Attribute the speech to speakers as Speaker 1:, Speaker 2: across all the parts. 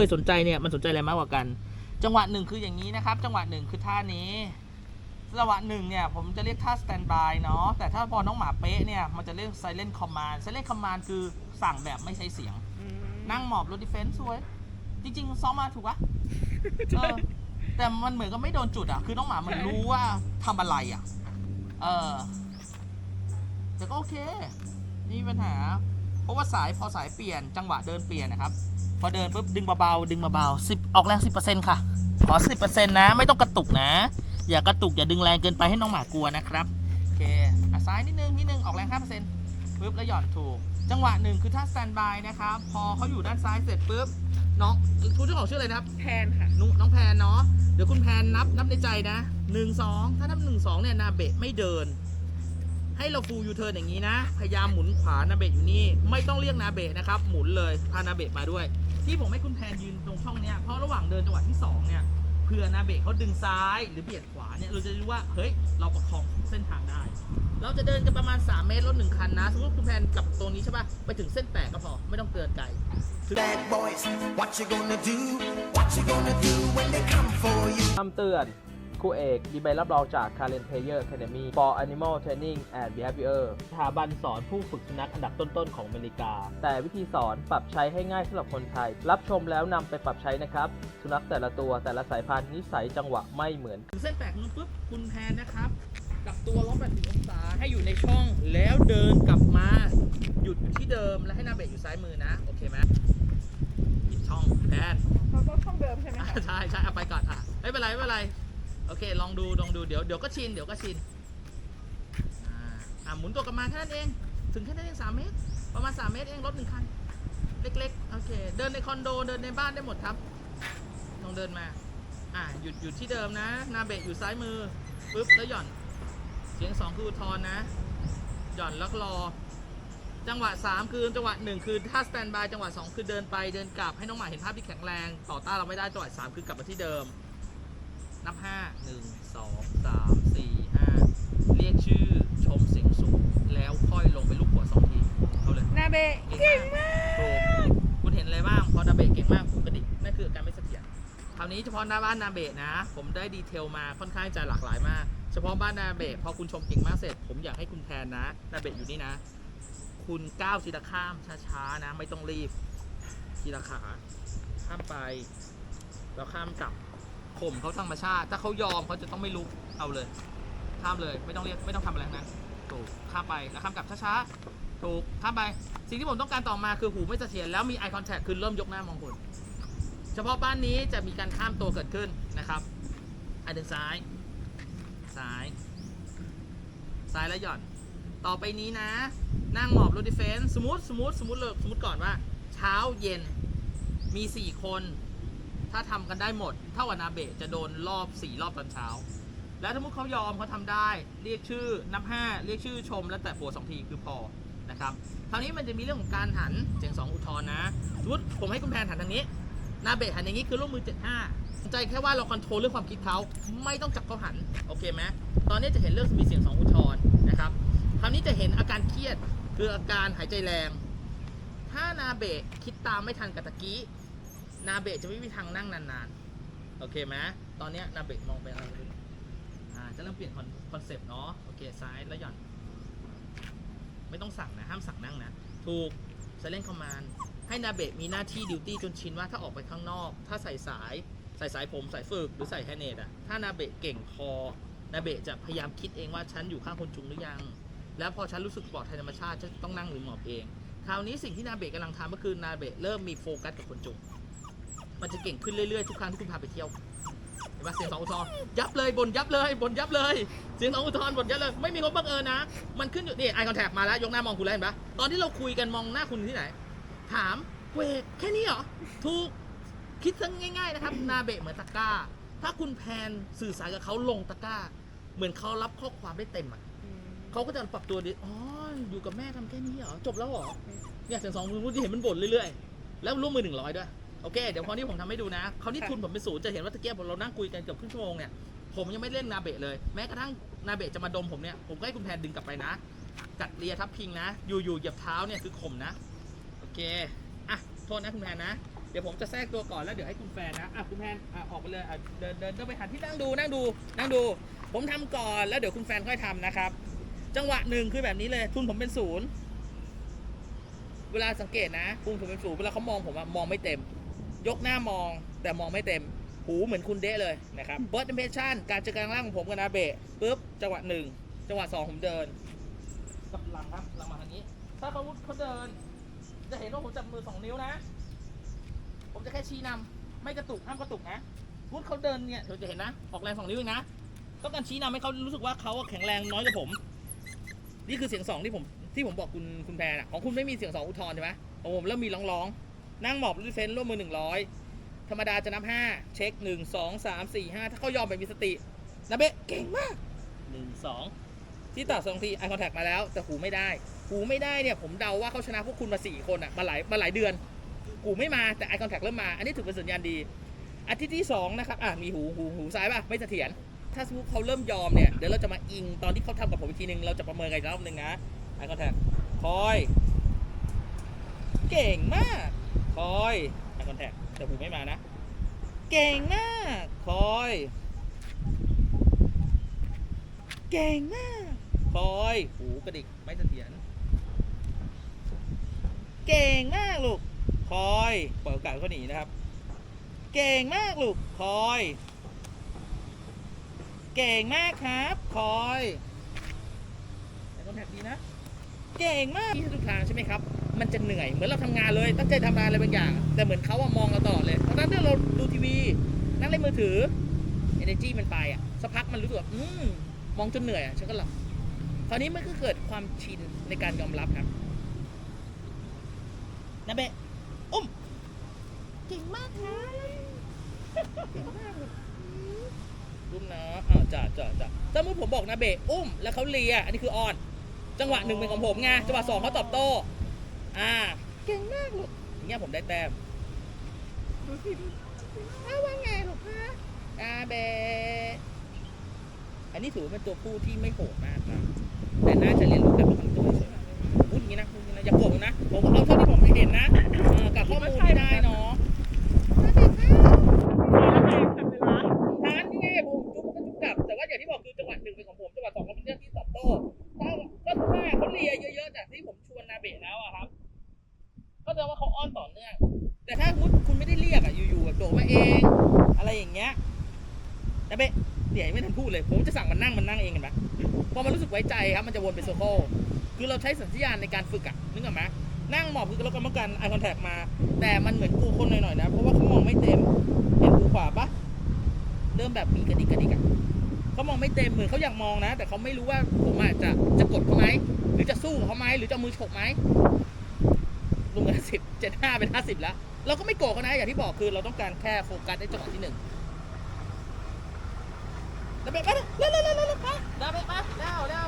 Speaker 1: เคยสนใจเนี่ยมันสนใจอะไรมากกว่ากัน จังหวะหนึ่งคืออย่างนี้นะครับ จังหวะหนึ่งคือท่านี้จังหวะหนึ่งเนี่ยผมจะเรียกท่า stand by เนาะแต่ถ้าพอน้องหมาเป๊ะเนี่ยมันจะเรียก silent command silent command คือสั่งแบบไม่ใช้เสียง
Speaker 2: อืม
Speaker 1: นั่งหมอบรถดิเฟนซ์สวย จริงๆซ้อมมาถูกปะเออแต่มันเหมือนกับไม่โดนจุดอะ คือน้องหมามันรู้ว่าทำอะไรอะ เออแต่ก็โอเคไม่มีปัญหา เพราะว่าสายพอสายเปลี่ยนจังหวะเดินเปลี่ยนนะครับ พอเดินปุ๊บดึงเบาๆดึงเบาๆสิบออกแรงสิบเปอร์เซ็นต์ค่ะ ขอสิบเปอร์เซ็นต์นะ ไม่ต้องกระตุกนะ อย่ากระตุกอย่าดึงแรงเกินไปให้น้องหมากลัวนะครับโอเคอะซ้ายนิดนึงนิดนึงออกแรงห้าเปอร์เซ็นต์ปุ๊บแล้วหย่อนถูก จังหวะหนึ่งคือถ้าสแตนบายนะครับพอเขาอยู่ด้านซ้ายเสร็จปุ๊บน้องผู้เจ้าของชื่ออะไรนะครับ
Speaker 2: แทนค่ะ
Speaker 1: นุน้องแพนเนาะเดี๋ยวคุณแพนนับนับในใจนะหนึ่งสองถ้านับหนึ่งสองเนี่ยนาเบะไม่เดิน ให้เราฟูยูเทิร์นอย่างนี้นะ พยายามหมุนขวานาเบะอยู่นี่ ไม่ต้องเรียกนาเบะนะครับ หมุนเลยพานาเบะมาด้วย ที่ผมให้คุณแพนยืนตรงช่องเนี้ยเพราะระหว่างเดินจังหวะที่สองเนี่ยเผื่อนาเบะเขาดึงซ้ายหรือเบียดขวาเนี่ยเราจะรู้ว่าเฮ้ยเราประคองเส้นทางได้ เราจะเดินกันประมาณ 3 เมตรรถหนึ่งคันนะสมมติคุณแพนกลับตรงนี้ใช่ป่ะไปถึงเส้นแตกก็พอไม่ต้องเกินไกล
Speaker 3: Bad boys, what you gonna do? What you gonna do when they come for you?
Speaker 4: คำเตือน ครูเอก มีใบรับรองจาก Karen Player Academy for Animal Training and Behavior สถาบันสอนผู้ฝึกสุนัขอันดับต้นๆของอเมริกา แต่วิธีสอนปรับใช้ให้ง่ายสำหรับคนไทย รับชมแล้วนำไปปรับใช้นะครับ สุนัขแต่ละตัวแต่ละสายพันธุ์นิสัยจังหวะไม่เหมือน
Speaker 1: ถึงเส้นแตกนู้นปุ๊บคุณแพนนะครับกลับตัวล้อ80องศาให้อยู่ในช่องแล้วเดินกลับมาหยุดอยู่ที่เดิมแล้วให้หนาเบรกอยู่ซ้ายมือนะโอเคไหมปิดช่องแพน
Speaker 2: เราก็ช่องเดิมใช่ไหม
Speaker 1: อะ
Speaker 2: คะ
Speaker 1: ใช่ใช่เอาไปก่อนอะไม่เป็นไรไม่เป็นไร โอเค ลองดู ลองดู เดี๋ยว เดี๋ยวก็ชิน เดี๋ยวก็ชิน อ่าอะหมุนตัวกลับมาแค่นั้นเอง ถึงแค่นั้นเองสามเมตร ประมาณสามเมตรเอง รถหนึ่งคัน เล็กๆ โอเค เดินในคอนโด เดินในบ้านได้หมดครับ ลองเดินมา อะหยุด หยุดที่เดิมนะ นาเบรกอยู่ซ้ายมือปุ๊บ แล้วหย่อน เสียงสองคืออุทธรณ์นะ หย่อนแล้วก็รอ จังหวะ3คือ จังหวะ1คือถ้าสแตนบาย จังหวะ2คือเดินไป เดินกลับ ให้น้องหมาเห็นภาพที่แข็งแรง ต่อต้านเราไม่ได้ จังหวะ3คือกลับมาที่เดิม นับ5 1 2 3 4 5เรียกชื่อชมเสียงสูง แล้วค่อยลงไปลูกหัวสองทีเขาเลย
Speaker 2: นาเบะเก่งมาก
Speaker 1: ถูกคุณเห็นอะไรบ้างพอนาเบะเก่งมากคุณกระดิกนั่นคือการไม่เสถียรคราวนี้เฉพาะหน้าบ้านนาเบะนะ ผมได้ดีเทลมาค่อนข้างจะหลากหลายมาก เฉพาะบ้านนาเบะพอคุณชมเก่งมากเสร็จ ผมอยากให้คุณแทนนะนาเบะอยู่นี่นะ คุณก้าวทีละข้ามช้าๆนะ ไม่ต้องรีบทีละขาข้ามไปแล้วข้ามกลับ ข่มเขาธรรมชาติ ถ้าเขายอมเขาจะต้องไม่ลุกเอาเลย ข้ามเลยไม่ต้องเรียกไม่ต้องทำอะไรทั้งนั้นถูกข้ามไปแล้วข้ามกลับช้าๆถูกข้ามไปสิ่งที่ผมต้องการต่อมาคือหูไม่เสถียรแล้วมี eye contact คือเริ่มยกหน้ามองคุณเฉพาะบ้านนี้จะมีการข้ามตัวเกิดขึ้นนะครับอันดึงซ้าย ซ้าย ซ้ายแล้วหย่อน ต่อไปนี้นะ นั่งหมอบรถดิเฟนส์สมมติสมมติสมมติเลยสมมติก่อนว่า เช้าเย็นมี 4 คน ถ้าทำกันได้หมดเท่ากับนาเบะจะโดนรอบ4รอบตอนเช้า แล้วถ้ามุติเขายอมเขาทำได้เรียกชื่อนับ5เรียกชื่อชม แล้วแต่หัวสองทีคือพอนะครับคราวนี้มันจะมีเรื่องของการหันเสียงสองอุทธรณ์นะสมมติผมให้คุณแพนหันทางนี้นาเบะหันอย่างนี้คือร่วมมือ 75สนใจแค่ว่าเราคอนโทรลเรื่องความคิดเขาไม่ต้องจับเขาหัน โอเคไหมตอนนี้จะเห็นเรื่องมีเสียงสองอุทธรณ์นะครับคราวนี้จะเห็นอาการเครียดคืออาการหายใจแรง ถ้านาเบะคิดตามไม่ทันกับตะกี้ นาเบะจะไม่มีทางนั่งนานๆ โอเคไหมตอนนี้นาเบะมองไปอะไรอ่าจะเริ่มเปลี่ยนคอนเซปต์เนาะโอเคซ้ายแล้วหย่อน ไม่ต้องสั่งนะ ห้ามสั่งนั่งนะ ถูกใช้เล่นคอมมานด์ให้นาเบะมีหน้าที่ดิวตี้จนชินว่าถ้าออกไปข้างนอก ถ้าใส่สายใส่สายผมสายฝึกหรือใส่แฮนเนตอะถ้านาเบะเก่งพอนาเบะจะพยายามคิดเองว่าฉันอยู่ข้างคนจุงหรือยัง แล้วพอฉันรู้สึกปลอดภัยธรรมชาติฉันต้องนั่งหรือหมอบเอง คราวนี้สิ่งที่นาเบะกำลังทำก็คือนาเบะเริ่มมีโฟกัสกับคนจุง มันจะเก่งขึ้นเรื่อยๆทุกครั้งที่คุณพาไปเที่ยวเห็นปะเสียงสองอุทธร์ยับเลยบนยับเลยบนยับเลย เสียงสองอุทธร์บนยับเลยไม่มีคนบังเอิญนะ มันขึ้นอยู่นี่ไอคอนแทคมาแล้วยกหน้ามองคุณแล้วเห็นปะตอนที่เราคุยกันมองหน้าคุณที่ไหน ถามเวทแค่นี้เหรอถูกคิดซะง่ายๆนะครับนาเบะเหมือนตะก้า ถ้าคุณแพนสื่อสารกับเขาลงตะก้า เหมือนเขารับข้อความได้เต็มอะเขาก็จะปรับตัวดีอ๋ออยู่กับแม่ทำแค่นี้เหรอจบแล้วเหรอเนี่ยเสียงสองมือที่เห็นมันบ่นเรื่อยๆ แล้วร่วมมือหนึ่งร้อยด้วย โอเค เดี๋ยวพอนี้ผมทำให้ดูนะคราวนี้
Speaker 2: ค่ะ
Speaker 1: ทุนผมเป็นศูนย์จะเห็นว่าตะเกียบเรานั่งคุยกันเกือบครึ่งชั่วโมงเนี่ย ผมยังไม่เล่นนาเบะเลย แม้กระทั่งนาเบะจะมาดมผมเนี่ย ผมก็ให้คุณแพนดึงกลับไปนะ กัดเลียทับพิงนะ อยู่ๆเหยียบเท้าเนี่ยคือข่มนะ โอเค อะ โทษนะคุณแพนนะ เดี๋ยวผมจะแทรกตัวก่อนแล้วเดี๋ยวให้คุณแฟนนะ อะคุณแฟนอะออกไปเลยอะเดินเดินเดินไปหาที่นั่งดูนั่งดูนั่งดู ผมทำก่อนแล้วเดี๋ยวคุณแฟนค่อยทำนะครับ จังหวะหนึ่งคือแบบนี้เลย ทุนผมเป็นศูนย์ เวลาสังเกตนะทุนผมเป็นศูนย์เวลาเขามองผมอะมองไม่เต็ม ยกหน้ามองแต่มองไม่เต็ม หูเหมือนคุณเดะเลยนะครับเบิร์ดอิมเพรสชั่นการเจอกลางล่างของผมกับนาเบะปุ๊บจังหวะหนึ่งจังหวะสองผมเดินกับหลังครับหลังมาทางนี้ ถ้าเขาเขาเดิน จะเห็นว่าผมจับมือสองนิ้วนะ ผมจะแค่ชี้นำไม่กระตุกห้ามกระตุกนะวุฒเขาเดินเนี่ยเราจะเห็นนะออกแรงสองนิ้วเองนะต้องการชี้นำให้เขารู้สึกว่าเขาแข็งแรงน้อยกว่าผม นี่คือเสียงสองที่ผมที่ผมบอกคุณคุณแพรน่ะของคุณไม่มีเสียงสองอุทธรณ์ใช่ไหมของผมเริ่มมีร้องๆ นั่งหมอบรีเฟนร่วมมือหนึ่งร้อยธรรมดาจะนับห้าเช็คหนึ่งสองสามสี่ห้าถ้าเขายอมไปมีสตินะเบ๊ะเก่งมากหนึ่งสองที่ตัดสองทีไอคอนแทคมาแล้ว แต่หูไม่ได้ หูไม่ได้เนี่ยผมเดาว่าเขาชนะพวกคุณมาสี่คนอะมาหลายมาหลายเดือนหูไม่มาแต่ไอคอนแทคเริ่มมา อันนี้ถือเป็นสัญญาณดีอาทิตย์ที่สองนะครับอะมีหูหูหูซ้ายป่ะไม่เสถียรถ้าสมมติเขาเริ่มยอมเนี่ยเดี๋ยวเราจะมาอิงตอนที่เขาทำกับผมอีกทีนึงเราจะประเมินกันอีกรอบนึงนะไอคอนแทคคอย เก่งมาก คอยไอคอนแทคแต่หูไม่มานะ เก่งมากคอย เก่งมากคอยหูกระดิกไม่เสถียรเก่งมากลูกคอยปล่อยโอกาสเขาหนีนะครับ เก่งมากลูกคอย เก่งมากครับคอยแต่ต้องแท็กดีนะ เก่งมากที่ทุกทางใช่ไหมครับ มันจะเหนื่อยเหมือนเราทำงานเลยตั้งใจทำงานอะไรบางอย่าง แต่เหมือนเขาอะมองเราตลอดเลยตอนนั้นที่เราดูทีวีนั่งเล่นมือถือ energy มันไปอะสักพักมันรู้สึกว่าอืมมองจนเหนื่อยอะฉันก็หลับคราวนี้มันก็เกิดความชินในการยอมรับครับนะเบะอุ้มเก่งมากนะเก่งมากเลยอุ้มนะอ้าวจ่าจ่าจ่าสมมติผมบอกนะเบะอุ้มแล้วเขาเลียอันนี้คือออน จังหวะหนึ่งเป็นของผมไงจังหวะสองเขาตอบโต้ อ่า เก่งมากลูกอย่างเงี้ยผมได้แต้ม
Speaker 2: ดูสิดูอ้าวว่าไงลูกคะ
Speaker 1: อาเบะอันนี้ถือว่าเป็นตัวผู้ที่ไม่โหดมากนะแต่น่าจะเรียนรู้การป้องกันตัวเฉยๆพูดอย่างนี้นะพูดอย่างนี้นะอย่าโกรธผมนะผมเอาเท่าที่ผมเห็นนะเออกับข้อมูลที่ได้ นจะวนเป็นโซโล่คือเราใช้สัญชาตญาณในการฝึกอะนึกออกไหมนั่งหมอบคือเรากำลังกันไอคอนแทคมา แต่มันเหมือนกูคนหน่อยๆนะ เพราะว่าเขามองไม่เต็ม เห็นกูขวาปะเริ่มแบบมีกระดิกกระดิกอะเขามองไม่เต็มเหมือนเขาอยากมองนะ แต่เขาไม่รู้ว่าผมอาจจะจะกดเขาไหมหรือจะสู้เขาไหมหรือจะมือฉกไหมลงเงินสิบเจ็ดห้าเป็นห้าสิบแล้ว เราก็ไม่โกรธเขานะอย่างที่บอกคือเราต้องการแค่โฟกัสในจังหวะที่หนึ่งแล้วไปไปเร็วเร็วเร็วเร็วเร็วไปเร็วไปไปเร็วเร็ว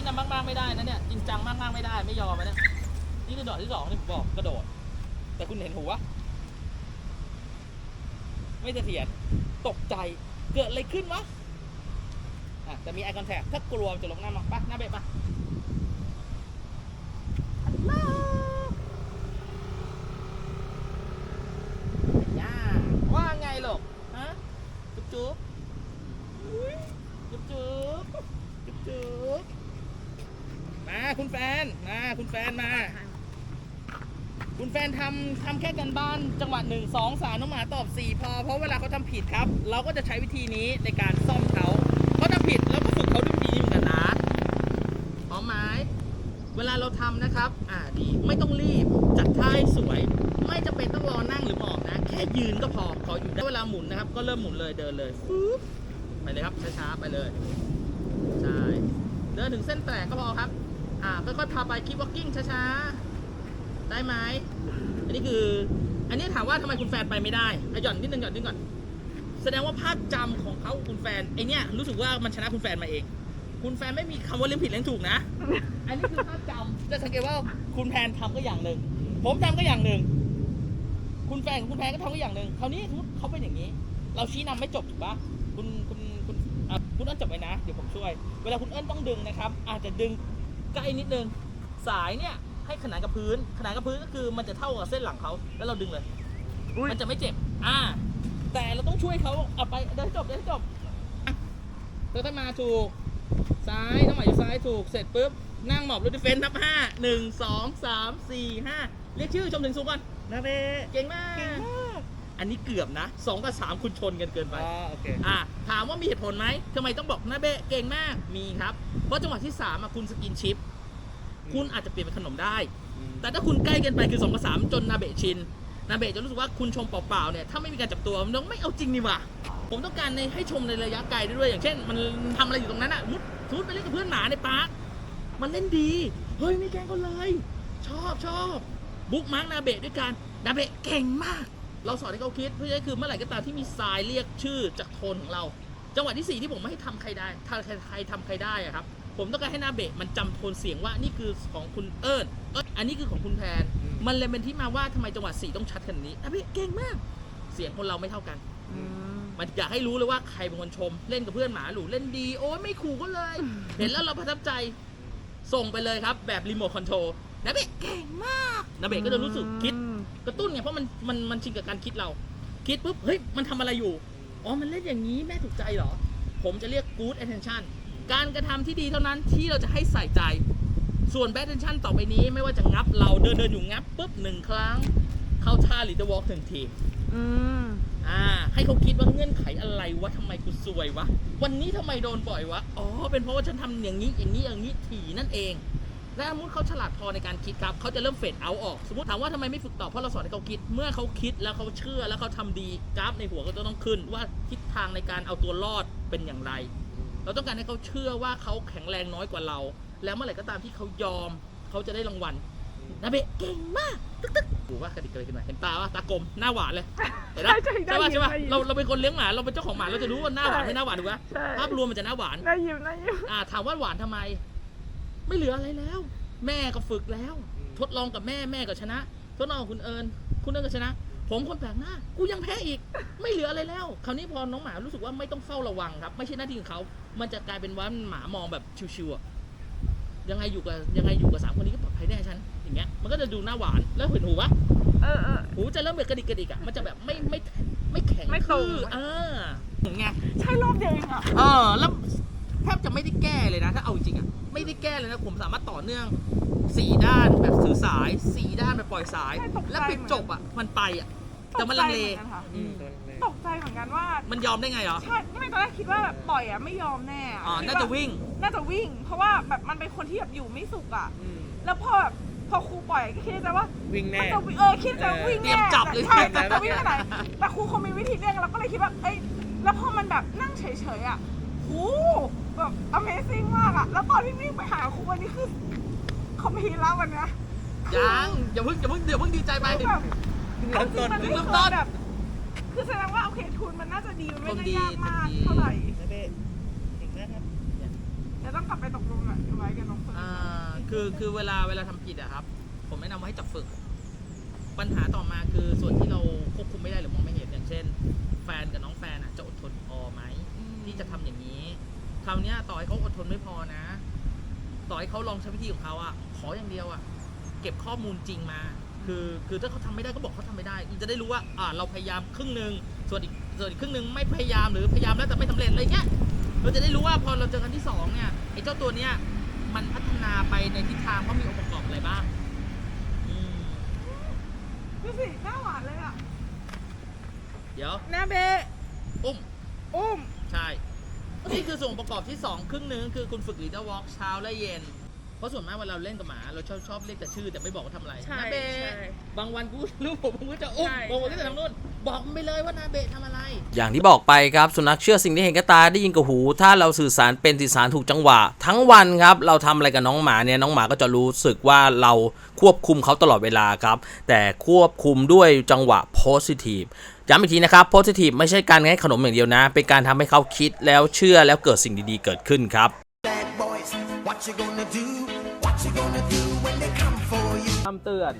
Speaker 1: นี้นะมากๆไม่ได้นะเนี่ยจริงจังมากๆไม่ได้ไม่ยอมนะเนี่ยนี่คือดอกที่สองที่ผมบอกกระโดด แต่คุณเห็นหัวไม่เสถียรตกใจเกิดอะไรขึ้นวะอะแต่มีไอคอนแทคถ้ากลัวจะลงหน้ามาปะหน้าเบะปะฮัลโหลย่าว่าไงลูกฮะ จุ๊บจุ๊บอุ๊ยจุ๊บจุ๊บจุ๊บจุ๊บ มาคุณแฟนมาคุณแฟนมา คุณแฟนทำทำแค่กันบ้านจังหวะหนึ่งสองสามน้องหมาตอบสี่พอ เพราะเวลาเขาทำผิดครับ เราก็จะใช้วิธีนี้ในการซ่อมเขาเขาทำผิดแล้วก็ฝึกเขาด้วยวิธีนี้เหมือนกันนะพร้อมไหมเวลาเราทำนะครับ อ่าดีไม่ต้องรีบจัดท่าให้สวย ไม่จำเป็นต้องรอนั่งหรือหมอบนะ แค่ยืนก็พอขออยู่ได้เวลาหมุนนะครับ ก็เริ่มหมุนเลยเดินเลยฟึ๊บไปเลยครับช้าๆไปเลย ใช่ เดินถึงเส้นแตกก็พอครับ อ่าค่อยๆพาไปคิดวอล์กกิ้งช้าๆ ได้ไหมอันนี้คือ อันนี้ถามว่าทำไมคุณแฟนไปไม่ได้อะหย่อนนิดนึงหย่อนนิดก่อน แสดงว่าภาพจำของเขาคุณแฟนไอเนี้ยรู้สึกว่ามันชนะคุณแฟนมาเอง คุณแฟนไม่มีคำว่าเล่นผิดเล่นถูกนะ อันนี้คือภาพจำจะสังเกตว่าคุณแฟนทำก็อย่างหนึ่ง ผมทำก็อย่างหนึ่ง คุณแฟนกับคุณแพนก็ทำก็อย่างหนึ่งคราวนี้สมมติเขาเป็นอย่างนี้ เราชี้นำไม่จบถูกปะคุณคุณคุณอะคุณเอิญจบไว้นะ เดี๋ยวผมช่วย เวลาคุณเอิญต้องดึงนะครับ อาจจะดึง ใกล้นิดนึง สายเนี่ยใให้ขนานกับพื้น ขนานกับพื้นก็คือมันจะเท่ากับเส้นหลังเขาแล้วเราดึงเลย
Speaker 2: อุ๊ย
Speaker 1: มันจะไม่เจ็บ อ่า แต่เราต้องช่วยเขาเอาไปเดินให้จบเดินให้จบอะเดินมาถูก ซ้ายน้องหมายอยู่ซ้ายถูก เสร็จปุ๊บ นั่งหมอบรูดดิเฟนนับห้าหนึ่งสองสามสี่ห้าเรียกชื่อชมถึงสูงก่อน
Speaker 2: นาเบะ
Speaker 1: เก่งมาก
Speaker 2: เก่งมาก
Speaker 1: อันนี้เกือบนะสองกับสามคุณชนกันเกินไป
Speaker 2: อ๋อโอเค
Speaker 1: อะถามว่ามีเหตุผลไหมทำไมต้องบอกนาเบะเก่งมาก มีครับ เพราะจังหวะที่3ามอะคุณสกินชิปคุณอาจจะเปลี่ยนเป็นขนมได้แต่ถ้าคุณใกล้เกินไปคือ2กับ3จนนาเบะชิน นาเบะจะรู้สึกว่าคุณชมเปล่าๆเนี่ย ถ้าไม่มีการจับตัวมันต้องไม่เอาจริงนี่หว่า ผมต้องการในให้ชมในระยะไกลได้ด้วย อย่างเช่น มันทำอะไรอยู่ตรงนั้นอะมุดมุดไปเล่นกับเพื่อนหมาในปาร์ค มันเล่นดี เฮ้ยไม่แกล้งกันเลย ชอบชอบ บุ๊กมาร์กนาเบะด้วยกัน นาเบะเก่งมาก เราสอนให้เขาคิด เพื่อให้คือเมื่อไหร่ก็ตามที่มีทรายเรียกชื่อจากโทนของเรา จังหวะที่สี่ที่ผมไม่ให้ทำใครได้ถ้าใครใครทำใครได้อะครับ ผมต้องการให้นาเบะมันจำโทนเสียงว่านี่คือของคุณเอิร์ดเอิร์ธอันนี้คือของคุณแพน
Speaker 2: อืม
Speaker 1: มันเลยเป็นที่มาว่าทำไมจังหวะสี่ต้องชัดขนาดนี้นาเบะเก่งมาก เสียงคนเราไม่เท่ากัน
Speaker 2: อืม
Speaker 1: มันอยากให้รู้เลยว่าใครเป็นคนชม เล่นกับเพื่อนหมาหรูเล่นดี โอ้ยไม่ขู่ก็เลย เห็นแล้วเราประทับใจส่งไปเลยครับแบบรีโมทคอนโทรลนาเบะเก่งมากนาเบะก็จะรู้สึกคิดก ระตุ้นไงเพราะมันมันมันชินกับการคิดเรา คิดปุ๊บเฮ้ยมันทำอะไรอยู่อ๋อมันเล่นอย่างนี้แม่ถูกใจเหรอ ผมจะเรียก good attention การกระทำที่ดีเท่านั้นที่เราจะให้ใส่ใจ ส่วน bad attention ต่อไปนี้ไม่ว่าจะงับเราเดินเดินอยู่งับปุ๊บหนึ่งครั้ง เข้าท่า little walk หนึ่งที
Speaker 2: อืม
Speaker 1: อ่า ให้เขาคิดว่าเงื่อนไขอะไรวะทำไมกูซวยวะ วันนี้ทำไมโดนบ่อยวะ อ๋อ เป็นเพราะว่าฉันทำอย่างนี้อย่างนี้อย่างนี้ถี่นั่นเอง และสมมติเขาฉลาดพอในการคิดครับเขาจะเริ่มเฟดเอาออก สมมติถามว่าทำไมไม่ฝึกต่อเพราะเราสอนให้เขาคิด เมื่อเขาคิดแล้วเขาเชื่อแล้วเขาทำดีกราฟในหัวก็จะต้องขึ้น ว่าทิศทางในการเอาตัวรอดเป็นอย่างไร เราต้องการให้เขาเชื่อว่าเขาแข็งแรงน้อยกว่าเรา แล้วเมื่อไหร่ก็ตามที่เขายอมเขาจะได้รางวัลนาเบะเก่งมากตึ๊กตึ๊กหูว่ากระดิกกระดิกขึ้นมาเห็นตาว่าตากลมหน้าหวานเลยเห็นไหม
Speaker 2: ใช่ใช่
Speaker 1: ใช่ป่ะ
Speaker 2: ได้ยิน
Speaker 1: ใช่ป่ะ
Speaker 2: ได้ยิน
Speaker 1: เราเราเป็นคนเลี้ยงหมาเราเป็นเจ้าของหมาเราจะรู้ว่าหน้าหวาน
Speaker 2: ใช่
Speaker 1: ไม่หน้าหวานถูกปะ
Speaker 2: ใช่
Speaker 1: ภาพรวมมันจะหน้าหวาน
Speaker 2: ได้ยิ้มได้ยิ้ม
Speaker 1: อ่าถามว่าหวานทำไม ไม่เหลืออะไรแล้ว แม่ก็ฝึกแล้ว ทดลองกับแม่แม่ก็ชนะ ทดลองกับคุณเอิญคุณเอิญก็ชนะ ผมคนแปลกหน้า กูยังแพ้อีก ไม่เหลืออะไรแล้ว คราวนี้พอน้องหมารู้สึกว่าไม่ต้องเฝ้าระวังครับ ไม่ใช่หน้าที่ของเขา มันจะกลายเป็นว่าหมามองแบบชิวๆอะยังไงอยู่กับยังไงอยู่กับสามคนนี้ก็ปลอดภัยแน่ฉันอย่างเงี้ยมันก็จะดูหน้าหวานแล้วเห็นหูปะ
Speaker 2: เออเออ
Speaker 1: หูจะเริ่มแบบกระดิกกระดิกอะมันจะแบบไม่ไม่ไม่แข็ง
Speaker 2: ไม่ตรง
Speaker 1: ทื่อเอออย่างเงี้ย
Speaker 2: ใช่รอบเดียวเองอะ
Speaker 1: เออแล้วแทบจะไม่ได้แก้เลยนะ ถ้าเอาจริงๆอะ ไม่ได้แก้เลยนะผมสามารถต่อเนื่องสี่ด้านแบบสื่อสายสี่ด้านแบบปล่อยสาย
Speaker 2: ใช่ตกใจ
Speaker 1: แล้วปิดจบอะ มันไปอะ แต่มันลังเล
Speaker 2: ตกใจหมือนกันค่ะ
Speaker 1: อืม
Speaker 2: ตกใจเหมือนกันว่า
Speaker 1: มันยอมได้ไงเหรอ
Speaker 2: ใช่ไม่ตอนแรกคิดว่าแบบปล่อยอะไม่ยอมแน่อะ
Speaker 1: อ๋อ
Speaker 2: คิด
Speaker 1: น่าจะวิ่ง
Speaker 2: น่าจะวิ่ง เพราะว่าแบบมันเป็นคนที่แบบอยู่ไม่สุขอะ แล้วพอแบบพอครูปล่อยก็คิดในใจว่า
Speaker 5: วิ่ง
Speaker 2: มัน
Speaker 5: แน่
Speaker 2: จะวิ่งเออคิดจะวิ่ง
Speaker 1: เตรีย
Speaker 2: แน่
Speaker 1: มจับเลย
Speaker 2: ใช่
Speaker 5: เตรี
Speaker 2: แต่
Speaker 5: ยม
Speaker 2: จะวิ่งไปไหนแต่ครูคงมีวิธีเลี่ยงเราก็เลยคิดว่าเอ้ยแล้วพอมันแบบนั่งเฉยๆอะโหแบบ Amazing มากอะแล้วตอนที่วิ่งไปหาครูวันนี้คือคอมพีแล้ววันเนี้ย
Speaker 1: ยังอย่าเพิ่งอย่าเพิ่งเดี๋ยวเพิ่งดีใจไป
Speaker 2: คือแบบ
Speaker 5: เริ่มต้น
Speaker 2: เอาจริงๆมันไม่
Speaker 1: เริ่ม
Speaker 2: เค
Speaker 1: ต้
Speaker 2: ย
Speaker 1: น
Speaker 2: แบบคือแสดงว่าโอเคทุนมันน่าจะดีมันไม่
Speaker 1: ทุน
Speaker 2: ได้
Speaker 1: ดี
Speaker 2: ยากมาก
Speaker 1: ทุนดี
Speaker 2: เท่าไหร่
Speaker 5: นาเบะอีกแล้วครับ
Speaker 2: เดี๋ยวต้องกลับไปตกลงอะไว้กับน้องคน
Speaker 1: อ่าคือคือเวลาเวลาทำผิดอะครับ ผมแนะนำว่าให้จับฝึก ปัญหาต่อมาคือส่วนที่เราควบคุมไม่ได้หรือมองไม่เห็นอย่างเช่น แฟนกับน้องแฟนอะจะอดทนพอไหมที่จะทำอย่างนี้ คราวเนี้ยต่อให้เขาอดทนไม่พอนะ ต่อให้เขาลองใช้วิธีของเขาอะขออย่างเดียวอะเก็บข้อมูลจริงมา คือคือถ้าเขาทำไม่ได้ก็บอกเขาทำไม่ได้จะได้รู้ว่าอ่าเราพยายามครึ่งหนึ่งส่วนอีกส่วนอีกครึ่งหนึ่งไม่พยายามหรือพยายามแล้วแต่ไม่สำเร็จอะไรเงี้ยเราจะได้รู้ว่าพอเราเจอกันที่สองเนี่ยไอ้เจ้าตัวเนี้ยมันพัฒนาไปในทิศทางเพราะมีองค์ประกอบอะไรบ้างอืม
Speaker 2: ดูสิหน้าหวานเลยอะ
Speaker 1: เดี๋ยว
Speaker 2: นาเบะ
Speaker 1: อุ้ม
Speaker 2: อุ้ม
Speaker 1: ใช่ นี่คือส่วนประกอบที่ 2 ครึ่งหนึงคือคุณฝึกลีดเดอร์วอล์กเช้าและเย็น เพราะส่วนมากเวลาเราเล่นกับหมาเราชอบชอบเรียกแต่ชื่อแต่ไม่บอกว่าทำอะไร
Speaker 2: ใช่
Speaker 1: นาเบะ
Speaker 2: ใช่
Speaker 1: บางวันกูรู้ผมผมก็จะอุ้ม
Speaker 2: ใช่
Speaker 1: บางวันก็จะทำนู่นบอกมันไปเลยว่านาเบะทำอะไร
Speaker 4: อย่างที่บอกไปครับสุนัขเชื่อสิ่งที่เห็นกับตาได้ยินกับหู ถ้าเราสื่อสารเป็นสื่อสารถูกจังหวะ ทั้งวันครับเราทำอะไรกับน้องหมาเนี่ยน้องหมาก็จะรู้สึกว่าเราควบคุมเขาตลอดเวลาครับ แต่ควบคุมด้วยจังหวะ positive ย้ำอีกทีนะครับ positive ไม่ใช่การให้ขนมอย่างเดียวนะ เป็นการทำให้เขาคิดแล้วเชื่อแล้วเกิดสิ่งดีๆเกิดขึ้นครับ
Speaker 3: Bad boys, what you gonna do? You gonna do when they come for you?
Speaker 4: คำเตือน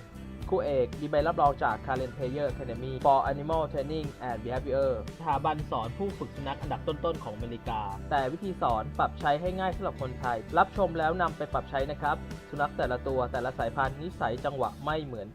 Speaker 4: ครูเอกมีใบรับรองจาก Karen Player Academy for Animal Training and Behavior สถาบันสอนผู้ฝึกสุนัขอันดับต้นๆของอเมริกา แต่วิธีสอนปรับใช้ให้ง่ายสำหรับคนไทย รับชมแล้วนำไปปรับใช้นะครับ สุนัขแต่ละตัวแต่ละสายพันธุ์นิสัยจังหวะไม่เหมือน